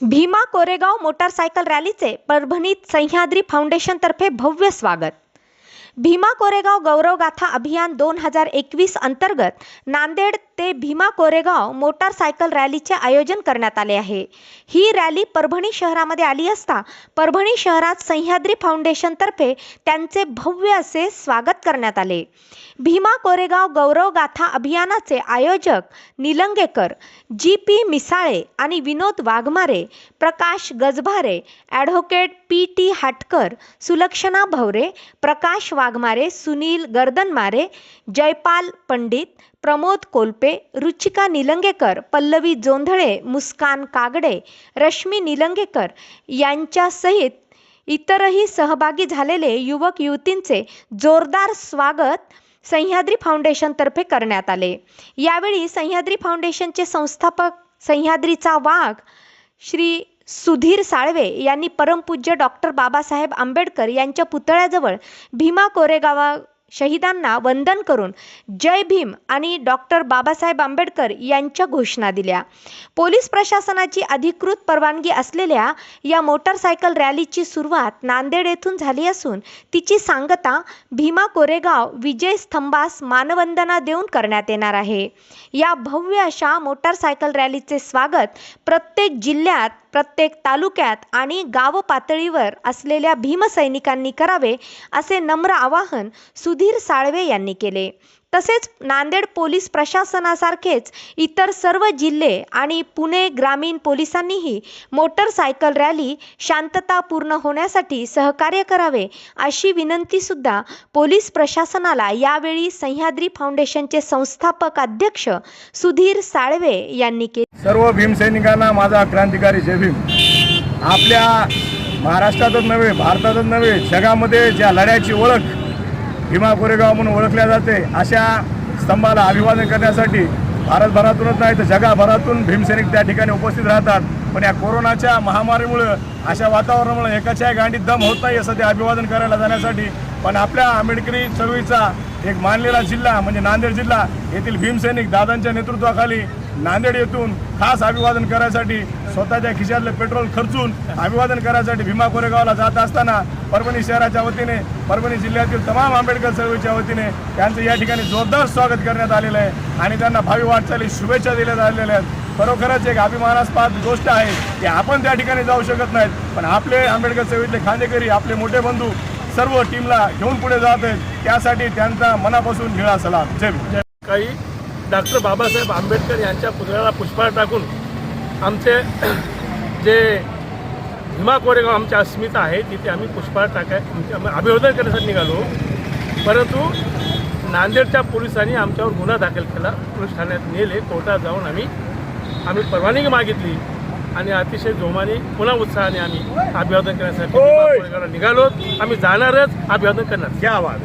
Bhima Koregaon motorcycle रॅलीचे परभणीत सह्याद्री फाउंडेशनतर्फे भव्य स्वागत. भीमा कोरेगाव गौरवगाथा अभियान दोन हजार एकवीस अंतर्गत नांदेड ते भीमा कोरेगाव मोटारसायकल रॅलीचे आयोजन करण्यात आले आहे. ही रॅली परभणी शहरामध्ये आली असता परभणी शहरात सह्याद्री फाउंडेशनतर्फे त्यांचे भव्य असे स्वागत करण्यात आले. भीमा कोरेगाव गौरवगाथा अभियानाचे आयोजक निलंगेकर जी पी मिसाळे आणि Vinod Waghmare Prakash Gajbhare advocate P T Hatkar Sulakshana Bhaware Prakash Waghmare Sunil Gardanmare Jaipal Pandit Pramod Kolpe Ruchika Nilangekar Pallavi Jondhale Muskan Kagde Rashmi Nilangekar यांच्यासहित इतरही सहभागी झालेले युवक युवतींचे जोरदार स्वागत सह्याद्री फाउंडेशनतर्फे करण्यात आले. यावेळी सह्याद्री फाउंडेशनचे संस्थापक सह्याद्रीचा वाघ श्री सुधीर साळवे यांनी परमपूज्य डॉक्टर बाबासाहेब आंबेडकर यांच्या पुतळ्याजवळ भीमा कोरेगावा शहीदांना वंदन करून जय भीम आणि डॉक्टर बाबासाहेब आंबेडकर यांच्या घोषणा दिल्या. पोलीस प्रशासनाची अधिकृत परवानगी असलेल्या या मोटारसायकल रॅलीची सुरुवात नांदेड येथून झाली असून तिची सांगता भीमा कोरेगाव विजय स्तंभास मानवंदना देऊन करण्यात येणार आहे. या भव्य अशा मोटारसायकल रॅलीचे स्वागत प्रत्येक जिल्ह्यात प्रत्येक तालुक्यात आणि गाव पातळीवर असलेल्या भीमसैनिकांनी करावे असे नम्र आवाहन सुधीर साळवे यांनी केले. तसेच नांदेड पोलीस प्रशासनासारखेच इतर सर्व जिल्हे आणि पुणे ग्रामीण पोलिसांनीही मोटरसायकल रॅली शांततापूर्ण होण्यासाठी सहकार्य करावे अशी विनंतीसुद्धा पोलीस प्रशासनाला यावेळी सह्याद्री फाउंडेशनचे संस्थापक अध्यक्ष सुधीर साळवे यांनी केली. सर्व भीमसैनिकांना माझा क्रांतिकारी जय भीम. आपल्या महाराष्ट्रातच नव्हे भारतातच नव्हे जगामध्ये ज्या लढ्याची ओळख भीमा कोरेगाव म्हणून ओळखल्या जाते अशा स्तंभाला अभिवादन करण्यासाठी भारतभरातूनच नाही तर जगाभरातून भीमसैनिक त्या ठिकाणी उपस्थित राहतात. पण या कोरोनाच्या महामारीमुळं अशा वातावरणामुळे एकाच्या गांडीत दम होत नाही असं ते अभिवादन करायला जाण्यासाठी. पण आपल्या आंबेडकरी चळवळीचा एक मानलेला जिल्हा म्हणजे नांदेड जिल्हा येथील भीमसैनिक दादांच्या नेतृत्वाखाली नांदेड येथून खास अभिवादन करायसाठी स्वतःच्या खिशातलं पेट्रोल खर्चून अभिवादन करायसाठी भीमा कोरेगावला जात असताना परभणी शहराच्या वतीने परभणी जिल्ह्यातील तमाम आंबेडकर चळवळीच्या वतीने त्यांचं या ठिकाणी जोरदार स्वागत करण्यात आलेलं आहे आणि त्यांना भावी वाटचाली शुभेच्छा दिल्या आलेल्या आहेत. खरोखरच एक अभिमानास्पद गोष्ट आहे की आपण त्या ठिकाणी जाऊ शकत नाहीत पण आपले आंबेडकर चळवळीतले खांदेकरी आपले मोठे बंधू सर्व टीमला घेऊन पुढे जात आहेत. त्यासाठी त्यांचा मनापासून निळा सलाम. जय भीम. काही डॉक्टर बाबासाहेब आंबेडकर यांच्या पुतळ्याला पुष्पहार टाकून आमचे जे भीमा कोरेगाव आमची अस्मिता आहे तिथे आम्ही पुष्पहार टाकाय अभिवादन करण्यासाठी निघालो. परंतु नांदेडच्या पोलिसांनी आमच्यावर गुन्हा दाखल केला. पोलीस ठाण्यात नेले कोर्टात जाऊन आम्ही आम्ही परवानगी मागितली आणि अतिशय जोमाने पुन्हा उत्साहाने आम्ही अभिवादन करण्यासाठी निघालो. आम्ही जाणारच अभिवादन करणार. क्या आवाज